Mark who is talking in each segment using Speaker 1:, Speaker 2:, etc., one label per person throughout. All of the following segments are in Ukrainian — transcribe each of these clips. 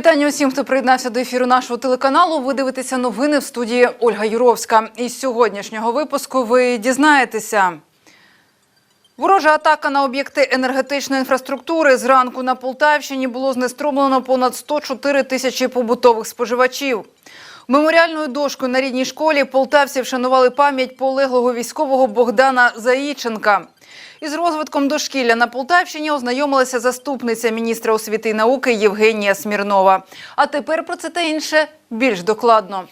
Speaker 1: вітання усім, хто приєднався до ефіру нашого телеканалу. Ви дивитеся новини в студії Ольга Юровська. Із сьогоднішнього випуску ви дізнаєтеся. Ворожа атака на об'єкти енергетичної інфраструктури зранку на Полтавщині було знеструмлено понад 104 тисячі побутових споживачів. Меморіальною дошкою на рідній школі полтавці вшанували пам'ять полеглого військового Богдана Заїченка. Із розвитком дошкілля на Полтавщині ознайомилася заступниця міністра освіти і науки Євгенія Смірнова. А тепер про це та інше більш докладно.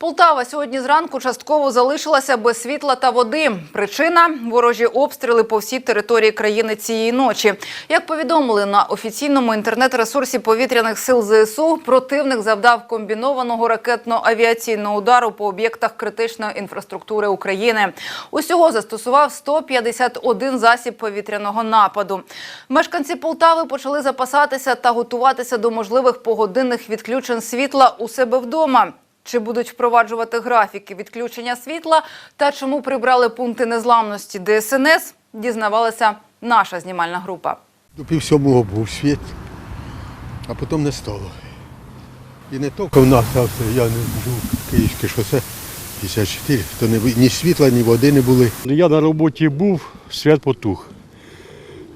Speaker 1: Полтава сьогодні зранку частково залишилася без світла та води. Причина ворожі обстріли по всій території країни цієї ночі. Як повідомили на офіційному інтернет-ресурсі повітряних сил ЗСУ, противник завдав комбінованого ракетно-авіаційного удару по об'єктах критичної інфраструктури України. Усього застосував 151 засіб повітряного нападу. Мешканці Полтави почали запасатися та готуватися до можливих погодинних відключень світла у себе вдома. Чи будуть впроваджувати графіки відключення світла та чому прибрали пункти незламності ДСНС, дізнавалася наша знімальна група.
Speaker 2: До пів сьомого був світ, а потім не стало. І не тільки в нас, а все, я не живу Київське шосе 54, то не, ні світла, ні води не були.
Speaker 3: Я на роботі був, світ потух.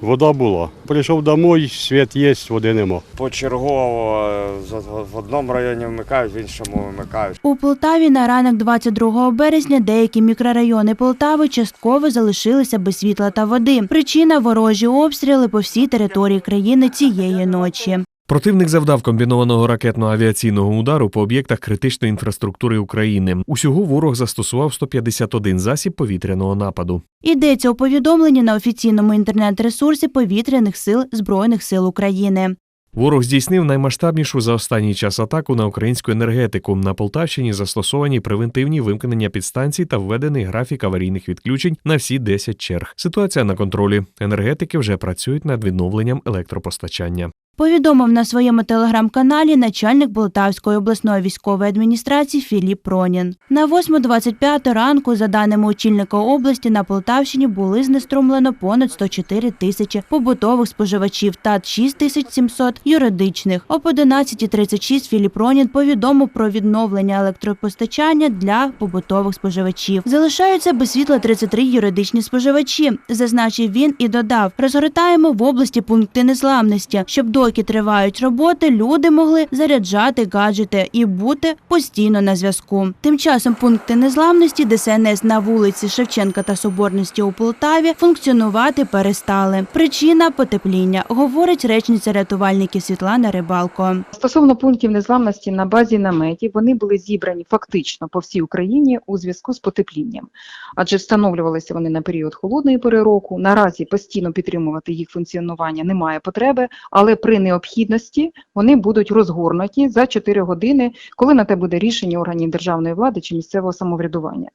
Speaker 3: Вода була. Прийшов домой, світ є, води нема.
Speaker 4: Почергово е, в одному районі вмикають, в іншому вимикають.
Speaker 5: У Полтаві на ранок 22 березня деякі мікрорайони Полтави частково залишилися без світла та води. Причина ворожі обстріли по всій території країни цієї ночі.
Speaker 6: Противник завдав комбінованого ракетно-авіаційного удару по об'єктах критичної інфраструктури України. Усього ворог застосував 151 засіб повітряного нападу.
Speaker 5: Йдеться у повідомленні на офіційному інтернет-ресурсі повітряних сил Збройних сил України.
Speaker 6: Ворог здійснив наймасштабнішу за останній час атаку на українську енергетику. На Полтавщині застосовані превентивні вимкнення підстанцій та введений графік аварійних відключень на всі 10 черг. Ситуація на контролі. Енергетики вже працюють над відновленням електропостачання.
Speaker 5: Повідомив на своєму телеграм-каналі начальник Полтавської обласної військової адміністрації Філіп Пронін. На 8.25 ранку, за даними очільника області, на Полтавщині були знеструмлено понад 104 тисячі побутових споживачів та 6700 юридичних. Об 11.36 Філіп Пронін повідомив про відновлення електропостачання для побутових споживачів. Залишаються без світла 33 юридичні споживачі. Зазначив він і додав: розгортаємо в області пункти незламності, щоб доки тривають роботи, люди могли заряджати гаджети і бути постійно на зв'язку. Тим часом пункти незламності ДСНС на вулиці Шевченка та Соборності у Полтаві функціонувати перестали. Причина потепління, говорить речниця рятувальників Світлана Рибалко.
Speaker 7: Стосовно пунктів незламності на базі наметів, вони були зібрані фактично по всій Україні у зв'язку з потеплінням, адже встановлювалися вони на період холодної пори року. Наразі постійно підтримувати їх функціонування немає потреби, але при необхідності вони будуть розгорнуті за 4 години, коли на те буде рішення органів державної влади чи місцевого самоврядування.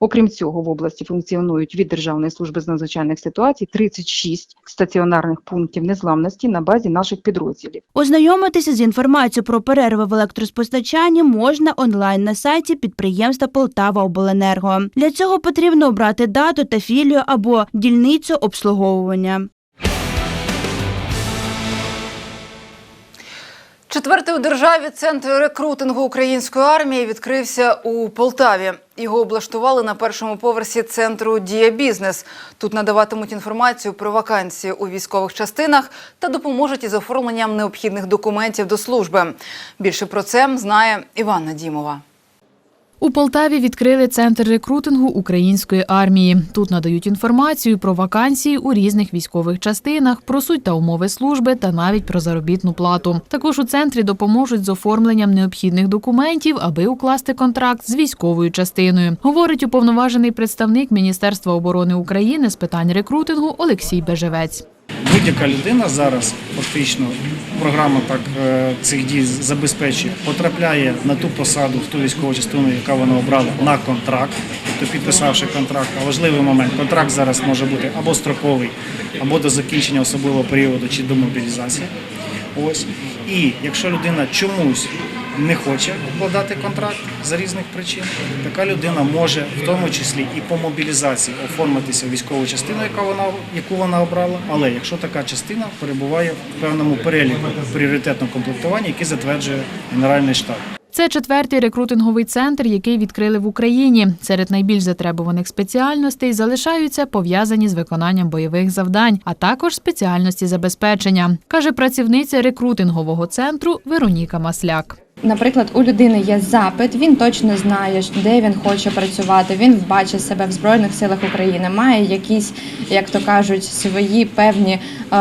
Speaker 7: Окрім цього, в області функціонують від Державної служби з надзвичайних ситуацій 36 стаціонарних пунктів незламності на базі наших підрозділів.
Speaker 5: Ознайомитися з інформацією про перерви в електроспостачанні можна онлайн на сайті підприємства Полтава Обленерго. Для цього потрібно обрати дату та філію або дільницю обслуговування.
Speaker 1: Четвертий у державі центр рекрутингу української армії відкрився у Полтаві. Його облаштували на першому поверсі центру Дія Бізнес. Тут надаватимуть інформацію про вакансії у військових частинах та допоможуть із оформленням необхідних документів до служби. Більше про це знає Іванна Дімова.
Speaker 8: У Полтаві відкрили центр рекрутингу української армії. Тут надають інформацію про вакансії у різних військових частинах, про суть та умови служби та навіть про заробітну плату. Також у центрі допоможуть з оформленням необхідних документів, аби укласти контракт з військовою частиною. Говорить уповноважений представник Міністерства оборони України з питань рекрутингу Олексій Бежевець.
Speaker 9: Будь-яка людина зараз фактично програма так е, цих дій забезпечує, потрапляє на ту посаду, в ту військову частину, яка вона обрала на контракт, тобто підписавши контракт. А важливий момент контракт зараз може бути або строковий, або до закінчення особливого періоду чи до мобілізації. Ось і якщо людина чомусь не хоче укладати контракт за різних причин, така людина може в тому числі і по мобілізації оформитися військову частину, яка вона яку вона обрала. Але якщо така частина перебуває в певному переліку пріоритетного комплектування, який затверджує Генеральний штаб.
Speaker 8: Це четвертий рекрутинговий центр, який відкрили в Україні. Серед найбільш затребуваних спеціальностей залишаються пов'язані з виконанням бойових завдань, а також спеціальності забезпечення, каже працівниця рекрутингового центру Вероніка Масляк.
Speaker 10: Наприклад, у людини є запит, він точно знає, де він хоче працювати. Він бачить себе в збройних силах України, має якісь, як то кажуть, свої певні е,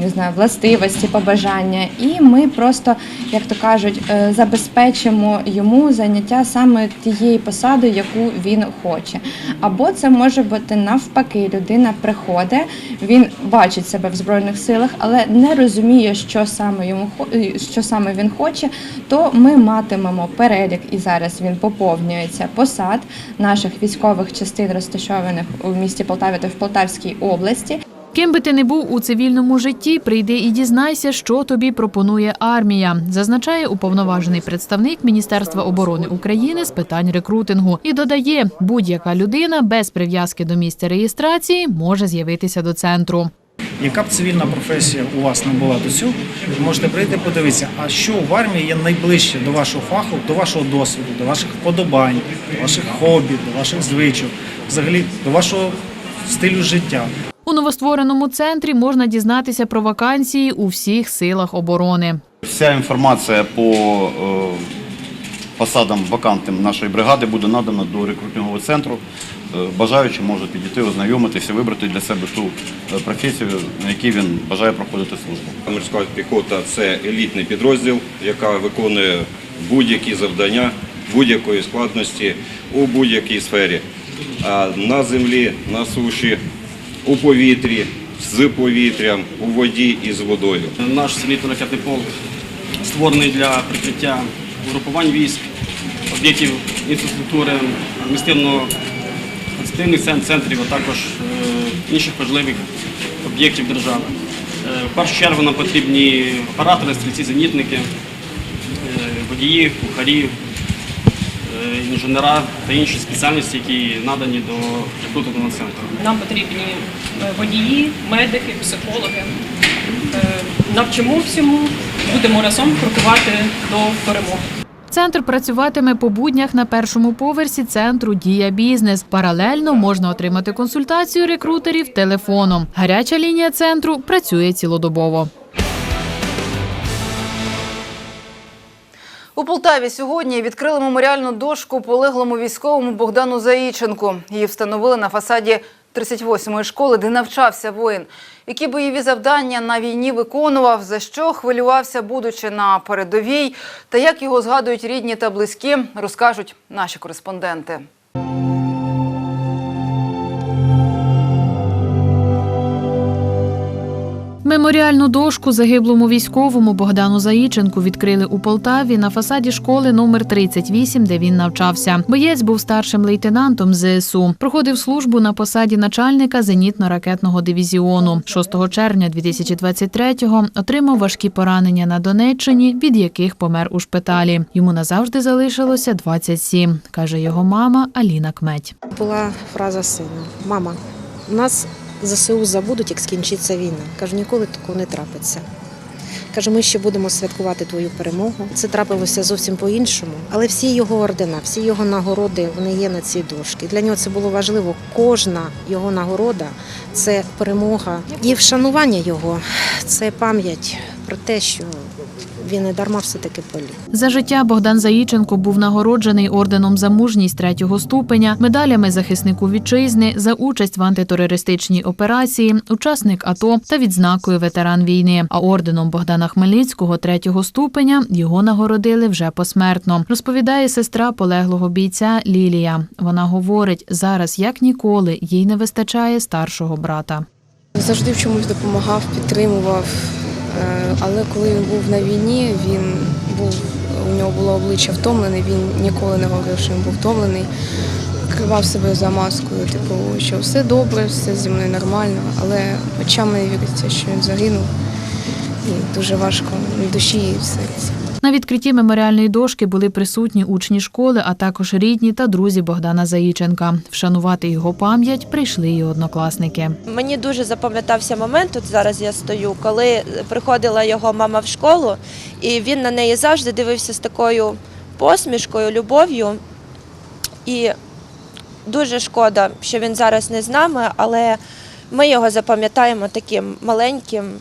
Speaker 10: не знаю, властивості, побажання. І ми просто, як то кажуть, е, забезпечимо йому заняття саме тієї посади, яку він хоче. Або це може бути навпаки, людина приходить, він бачить себе в збройних силах, але не розуміє, що саме йому е, що саме він хоче. То ми матимемо перелік, і зараз він поповнюється посад наших військових частин, розташованих у місті Полтаві та в Полтавській області.
Speaker 8: Ким би ти не був у цивільному житті, прийди і дізнайся, що тобі пропонує армія, зазначає уповноважений представник Міністерства оборони України з питань рекрутингу і додає, будь-яка людина без прив'язки до місця реєстрації може з'явитися до центру.
Speaker 9: Яка б цивільна професія у вас не була до цього, ви можете прийти подивитися, а що в армії є найближче до вашого фаху, до вашого досвіду, до ваших вподобань, до ваших хобі, до ваших звичок, взагалі до вашого стилю життя.
Speaker 8: У новоствореному центрі можна дізнатися про вакансії у всіх силах оборони.
Speaker 11: Вся інформація по е, посадам вакантним нашої бригади буде надана до рекрутингового центру. Е, Бажаючі можуть підійти, ознайомитися, вибрати для себе ту е, професію, на якій він бажає проходити службу.
Speaker 12: Морська піхота це елітний підрозділ, яка виконує будь-які завдання будь-якої складності у будь-якій сфері. А на землі, на суші, у повітрі, з повітрям, у воді і з водою.
Speaker 13: Наш зенітно-ракетний полк створений для прикриття угрупувань військ, об'єктів інфраструктури, адміністративно-адміністративних центрів, а також е, інших важливих об'єктів держави. Е, В першу чергу нам потрібні оператори, стрільці, зенітники, е, водії, кухарі, інженера та інші спеціальності, які надані до рекрутингового центру.
Speaker 14: Нам потрібні водії, медики, психологи. Навчимо всьому, будемо разом крокувати до перемоги.
Speaker 8: Центр працюватиме по буднях на першому поверсі центру Дія бізнес. Паралельно можна отримати консультацію рекрутерів телефоном. Гаряча лінія центру працює цілодобово.
Speaker 1: У Полтаві сьогодні відкрили меморіальну дошку полеглому військовому Богдану Заїченку. Її встановили на фасаді 38-ї школи, де навчався воїн. Які бойові завдання на війні виконував, за що хвилювався, будучи на передовій, та як його згадують рідні та близькі, розкажуть наші кореспонденти.
Speaker 8: Меморіальну дошку загиблому військовому Богдану Заїченку відкрили у Полтаві на фасаді школи номер 38, де він навчався. Боєць був старшим лейтенантом ЗСУ. Проходив службу на посаді начальника зенітно-ракетного дивізіону. 6 червня 2023-го отримав важкі поранення на Донеччині, від яких помер у шпиталі. Йому назавжди залишилося 27, каже його мама Аліна Кметь.
Speaker 15: Була фраза сина: Мама, нас ЗСУ забудуть, як скінчиться війна. Кажу, ніколи такого не трапиться. Каже, ми ще будемо святкувати твою перемогу. Це трапилося зовсім по-іншому, але всі його ордена, всі його нагороди вони є на цій дошці. Для нього це було важливо. Кожна його нагорода це перемога і вшанування його, це пам'ять про те, що він не дарма все таки поліг.
Speaker 8: За життя Богдан Заїченко був нагороджений орденом за мужність третього ступеня, медалями захиснику вітчизни за участь в антитерористичній операції, учасник АТО та відзнакою ветеран війни. А орденом Богдана Хмельницького третього ступеня його нагородили вже посмертно. Розповідає сестра полеглого бійця Лілія. Вона говорить, зараз як ніколи їй не вистачає старшого брата.
Speaker 16: Завжди в чомусь допомагав, підтримував. Е, Але коли він був на війні, він був у нього було обличчя втомлене, він ніколи не говорив, що він був втомлений. Кривав себе за маскою, типу, що все добре, все зі мною нормально, але очам не віриться, що він загинув. І дуже важко в душі і в серці.
Speaker 8: На відкритті меморіальної дошки були присутні учні школи, а також рідні та друзі Богдана Заїченка. Вшанувати його пам'ять прийшли й однокласники.
Speaker 17: Мені дуже запам'ятався момент, тут зараз я стою, коли приходила його мама в школу, і він на неї завжди дивився з такою посмішкою, любов'ю. І дуже шкода, що він зараз не з нами, але ми його запам'ятаємо таким маленьким,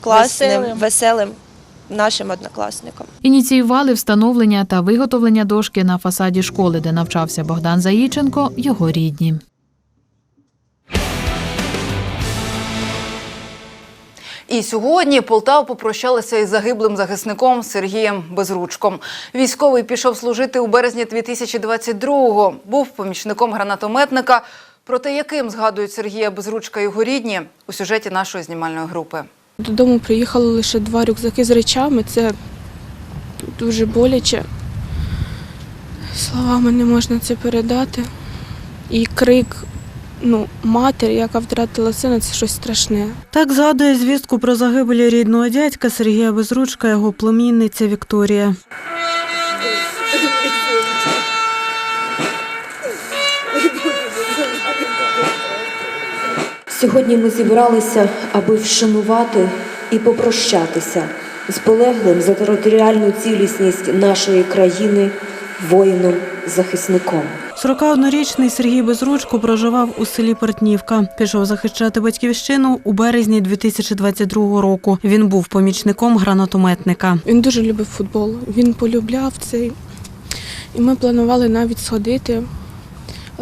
Speaker 17: класним,
Speaker 14: Веселим.
Speaker 17: веселим нашим однокласником.
Speaker 8: Ініціювали встановлення та виготовлення дошки на фасаді школи, де навчався Богдан Заїченко, його рідні.
Speaker 1: І сьогодні Полтава попрощалася із загиблим захисником Сергієм Безручком. Військовий пішов служити у березні 2022-го. Був помічником гранатометника. Про те, яким згадують Сергія Безручка його рідні, у сюжеті нашої знімальної групи.
Speaker 18: Додому приїхали лише два рюкзаки з речами. Це дуже боляче. Словами не можна це передати. І крик ну, матері, яка втратила сина, це щось страшне.
Speaker 19: Так згадує звістку про загибелі рідного дядька Сергія Безручка, його племінниця Вікторія.
Speaker 20: Сьогодні ми зібралися, аби вшанувати і попрощатися з полеглим за територіальну цілісність нашої країни воїном-захисником.
Speaker 19: 41-річний Сергій Безручко проживав у селі Портнівка. Пішов захищати батьківщину у березні 2022 року. Він був помічником гранатометника.
Speaker 18: Він дуже любив футбол, він полюбляв цей. І ми планували навіть сходити.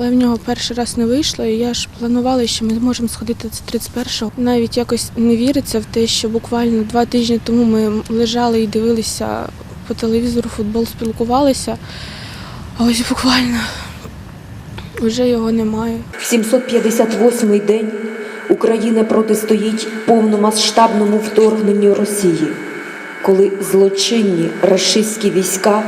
Speaker 18: Але в нього перший раз не вийшло, і я ж планувала, що ми зможемо сходити це 31-го. Навіть якось не віриться в те, що буквально два тижні тому ми лежали і дивилися по телевізору футбол, спілкувалися. А ось буквально вже його немає.
Speaker 20: 758-й день Україна протистоїть повномасштабному вторгненню Росії, коли злочинні рашистські війська,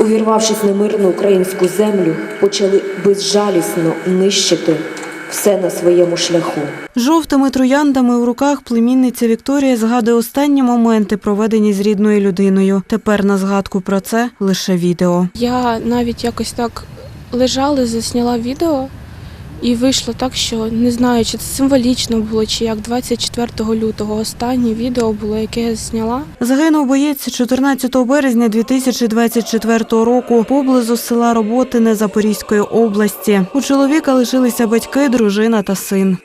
Speaker 20: увірвавшись на мирну українську землю, почали безжалісно нищити все на своєму шляху.
Speaker 19: Жовтими трояндами у руках племінниця Вікторія згадує останні моменти, проведені з рідною людиною. Тепер на згадку про це лише відео.
Speaker 18: Я навіть якось так лежала, засняла відео, і вийшло так, що не знаю, чи це символічно було, чи як 24 лютого останнє відео було, яке я зняла.
Speaker 19: Загинув боєць 14 березня 2024 року поблизу села Роботине Запорізької області. У чоловіка лишилися батьки, дружина та син.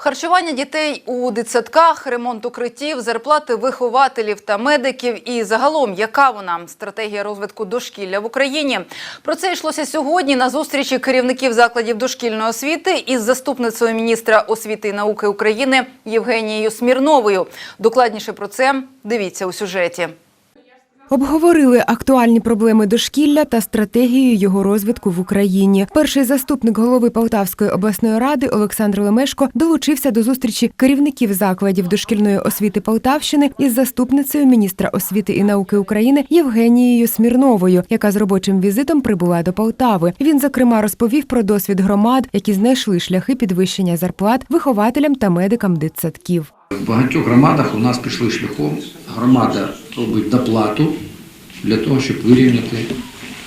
Speaker 1: Харчування дітей у дитсадках, ремонт укриттів, зарплати вихователів та медиків і загалом, яка вона стратегія розвитку дошкілля в Україні. Про це йшлося сьогодні на зустрічі керівників закладів дошкільної освіти із заступницею міністра освіти і науки України Євгенією Смірновою. Докладніше про це дивіться у сюжеті.
Speaker 21: Обговорили актуальні проблеми дошкілля та стратегію його розвитку в Україні. Перший заступник голови Полтавської обласної ради Олександр Лемешко долучився до зустрічі керівників закладів дошкільної освіти Полтавщини із заступницею міністра освіти і науки України Євгенією Смірновою, яка з робочим візитом прибула до Полтави. Він зокрема розповів про досвід громад, які знайшли шляхи підвищення зарплат вихователям та медикам дитсадків.
Speaker 22: В багатьох громадах у нас пішли шляхом. Громада робить доплату для того, щоб вирівняти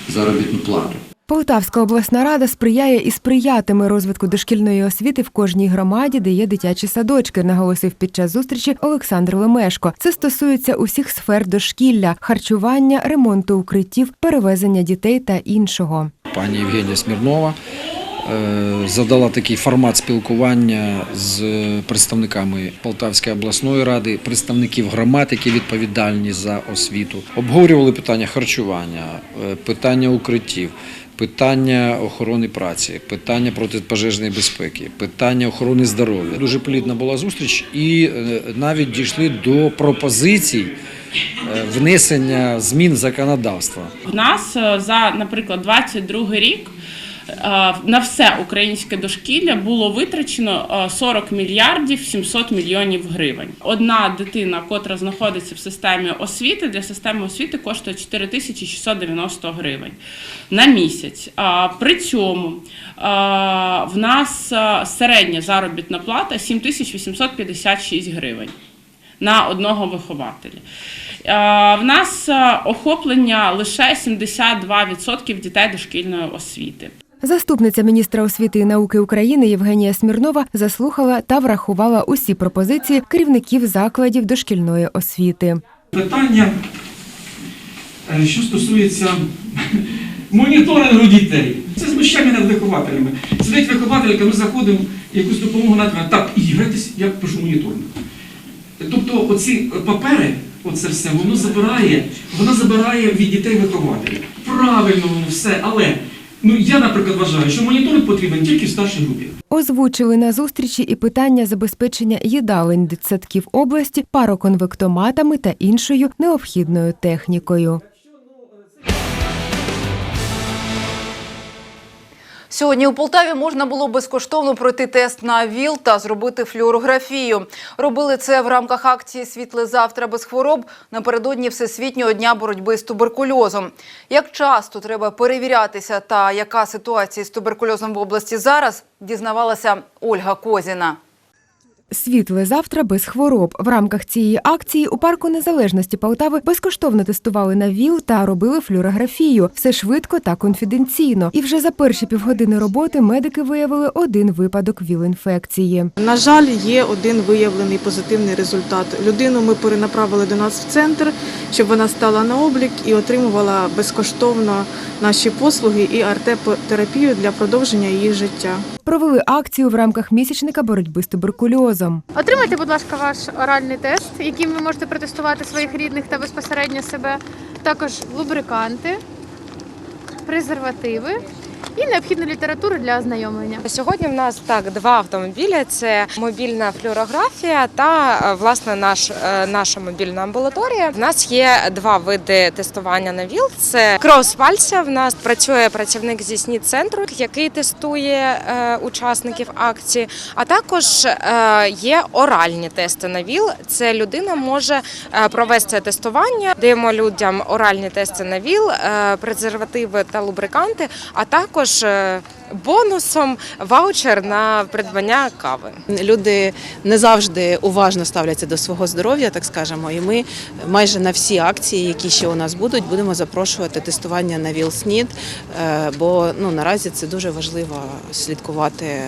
Speaker 22: заробітну плату.
Speaker 21: Полтавська обласна рада сприяє і сприятиме розвитку дошкільної освіти в кожній громаді, де є дитячі садочки, наголосив під час зустрічі Олександр Лемешко. Це стосується усіх сфер дошкілля, харчування, ремонту укриттів, перевезення дітей та іншого.
Speaker 22: Пані Євгенія Смірнова задала такий формат спілкування з представниками Полтавської обласної ради, представників громад, які відповідальні за освіту. Обговорювали питання харчування, е, питання укриттів. Питання охорони праці, питання протипожежної безпеки, питання охорони здоров'я. Дуже плідна була зустріч, і е, навіть дійшли до пропозицій е, внесення змін законодавства.
Speaker 23: В нас е, за, наприклад, 22 рік
Speaker 24: е, на все українське дошкілля було витрачено е, 40 мільярдів 700 мільйонів гривень. Одна дитина, котра знаходиться в системі освіти, для системи освіти коштує 4690 гривень на місяць. При цьому в нас середня заробітна плата 7856 гривень на одного вихователя. В нас охоплення лише 72% дітей дошкільної освіти.
Speaker 21: Заступниця міністра освіти і науки України Євгенія Смірнова заслухала та врахувала усі пропозиції керівників закладів дошкільної освіти.
Speaker 25: Питання, е, що стосується моніторингу дітей. Це знущання над вихователями. Сидить вихователька, ми заходимо, якусь допомогу надавати. Так, і грайтесь, я пишу моніторинг. Тобто оці папери, оце все, воно забирає, воно забирає від дітей вихователів. Правильно воно все, але ну я, наприклад, вважаю, що моніторинг потрібен тільки в старшій групі.
Speaker 21: Озвучили на зустрічі і питання забезпечення їдалень дитсадків області пароконвектоматами та іншою необхідною технікою.
Speaker 1: Сьогодні у Полтаві можна було безкоштовно пройти тест на ВІЛ та зробити флюорографію. Робили це в рамках акції Світле завтра без хвороб напередодні Всесвітнього дня боротьби з туберкульозом. Як часто треба перевірятися та яка ситуація з туберкульозом в області зараз, дізнавалася Ольга Козіна.
Speaker 21: Світле завтра без хвороб. В рамках цієї акції у парку незалежності Полтави безкоштовно тестували на ВІЛ та робили флюорографію. Все швидко та конфіденційно. І вже за перші півгодини роботи медики виявили один випадок ВІЛ-інфекції.
Speaker 23: На жаль, є один виявлений позитивний результат. Людину ми перенаправили до нас в центр, щоб вона стала на облік і отримувала безкоштовно наші послуги і арт-терапію для продовження її життя.
Speaker 21: Провели акцію в рамках місячника боротьби з туберкульозом.
Speaker 26: Отримайте, будь ласка, ваш оральний тест, яким ви можете протестувати своїх рідних та безпосередньо себе. Також лубриканти, презервативи і необхідну літературу для ознайомлення.
Speaker 27: Сьогодні в нас так два автомобілі: це мобільна флюорографія та е, власне наш е, наша мобільна амбулаторія. В нас є два види тестування на ВІЛ. Це кров з пальця. В нас працює працівник зі СНІД центру, який тестує е, учасників акції. А також є оральні тести на ВІЛ. Це людина може провести тестування. Даємо людям оральні тести на ВІЛ, презервативи та лубриканти, а також е, бонусом ваучер на придбання кави.
Speaker 28: Люди не завжди уважно ставляться до свого здоров'я, так скажемо. І ми майже на всі акції, які ще у нас будуть, будемо запрошувати тестування на ВІЛ-СНІД, е, бо ну наразі це дуже важливо слідкувати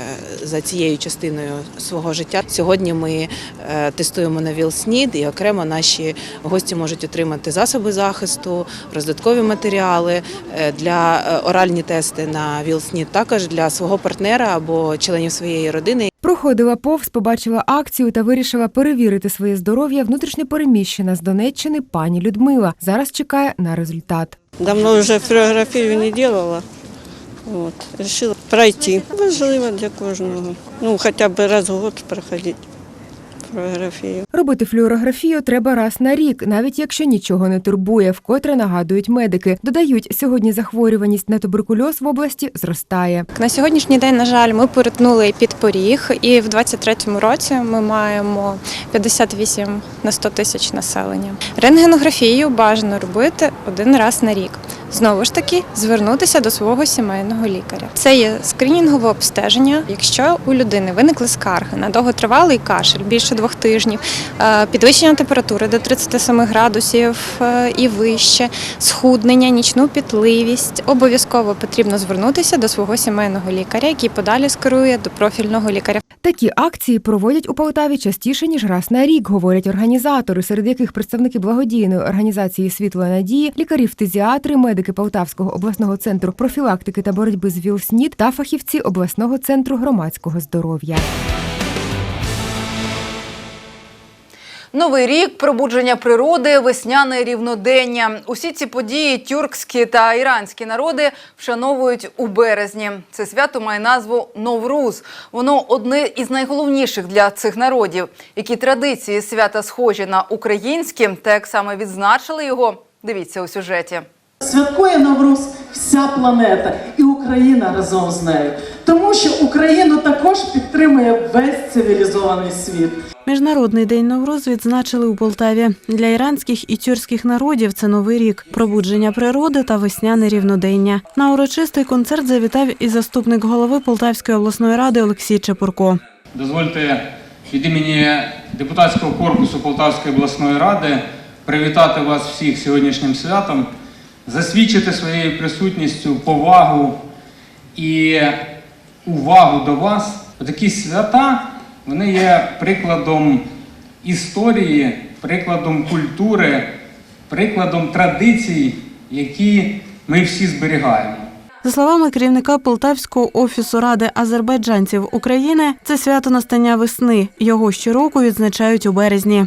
Speaker 28: за цією частиною свого життя. Сьогодні ми е, тестуємо на ВІЛ-СНІД, і окремо наші гості можуть отримати засоби захисту, роздаткові матеріали е, для оральні тести на ВІЛ-СНІД, також для свого партнера або членів своєї родини.
Speaker 21: Проходила повз, побачила акцію та вирішила перевірити своє здоров'я внутрішньопереміщена з Донеччини пані Людмила. Зараз чекає на результат.
Speaker 29: Давно вже флюорографію не робила. От, решила пройти. Важливо для кожного. Ну, хоча б раз в год проходити флюорографію.
Speaker 21: Робити флюорографію треба раз на рік, навіть якщо нічого не турбує, вкотре нагадують медики. Додають, сьогодні захворюваність на туберкульоз в області зростає.
Speaker 30: На сьогоднішній день, на жаль, ми перетнули підпоріг, і в 23-му році ми маємо 58 на 100 тисяч населення. Рентгенографію бажано робити один раз на рік. Знову ж таки, звернутися до свого сімейного лікаря. Це є скринінгове обстеження. Якщо у людини виникли скарги на довготривалий кашель більше двох тижнів, е, підвищення температури до 37 градусів е, і вище, схуднення, нічну пітливість, обов'язково потрібно звернутися до свого сімейного лікаря, який подалі скерує до профільного лікаря.
Speaker 21: Такі акції проводять у Полтаві частіше ніж раз на рік, говорять організатори, серед яких представники благодійної організації Світло надії, лікарі-фтизіатри, медики Полтавського обласного центру профілактики та боротьби з ВІЛ-СНІД та фахівці обласного центру громадського здоров'я.
Speaker 1: Новий рік, пробудження природи, весняне рівнодення. Усі ці події тюркські та іранські народи вшановують у березні. Це свято має назву Новруз. Воно одне із найголовніших для цих народів. Які традиції свята схожі на українські, та як саме відзначили його, дивіться у сюжеті.
Speaker 31: Святкує Навруз вся планета, і Україна
Speaker 23: разом з нею, тому що Україну також підтримує весь цивілізований світ.
Speaker 19: Міжнародний день Навроз відзначили у Полтаві. Для іранських і тюркських народів це новий рік, пробудження природи та весняне рівнодення. На урочистий концерт завітав і заступник голови Полтавської обласної ради Олексій Чепурко.
Speaker 9: Дозвольте від імені депутатського корпусу Полтавської обласної ради привітати вас всіх сьогоднішнім святом, засвідчити своєю присутністю повагу і увагу до вас. Такі свята вони є прикладом історії, прикладом культури, прикладом традицій, які ми всі зберігаємо.
Speaker 19: За словами керівника Полтавського офісу Ради азербайджанців України, це свято настання весни. Його щороку відзначають у березні.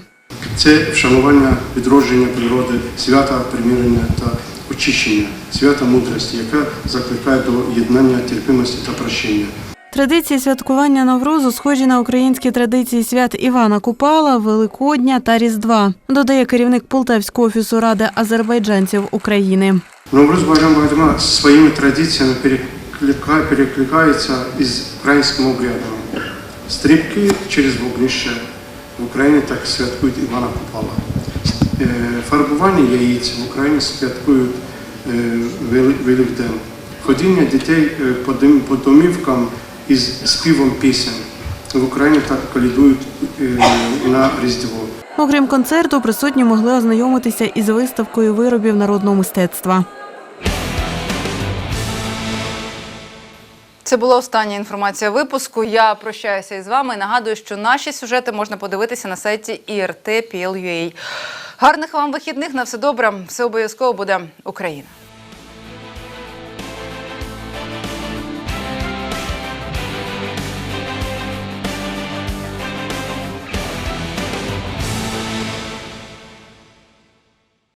Speaker 32: Це вшанування відродження природи, свята примирення та очищення, свята мудрості, яка закликає до єднання, терпимості та прощення.
Speaker 19: Традиції святкування Наврозу схожі на українські традиції свят Івана Купала, Великодня та Різдва, додає керівник Полтавського офісу Ради азербайджанців України.
Speaker 32: Новруз Байрам Байдама своїми традиціями перекликає, перекликається із українськими обрядами. Стрибки через вогнище в Україні так святкують Івана Купала. Е, Фарбування яєць в Україні святкують е, Вели- Ходіння дітей е, по домівкам із співом пісень. В Україні так колядують е, на Різдво.
Speaker 19: Окрім концерту, присутні могли ознайомитися із виставкою виробів народного мистецтва.
Speaker 1: Це була остання інформація випуску. Я прощаюся із вами і нагадую, що наші сюжети можна подивитися на сайті IRT.PL.UA. Гарних вам вихідних на все добре. Все обов'язково буде Україна.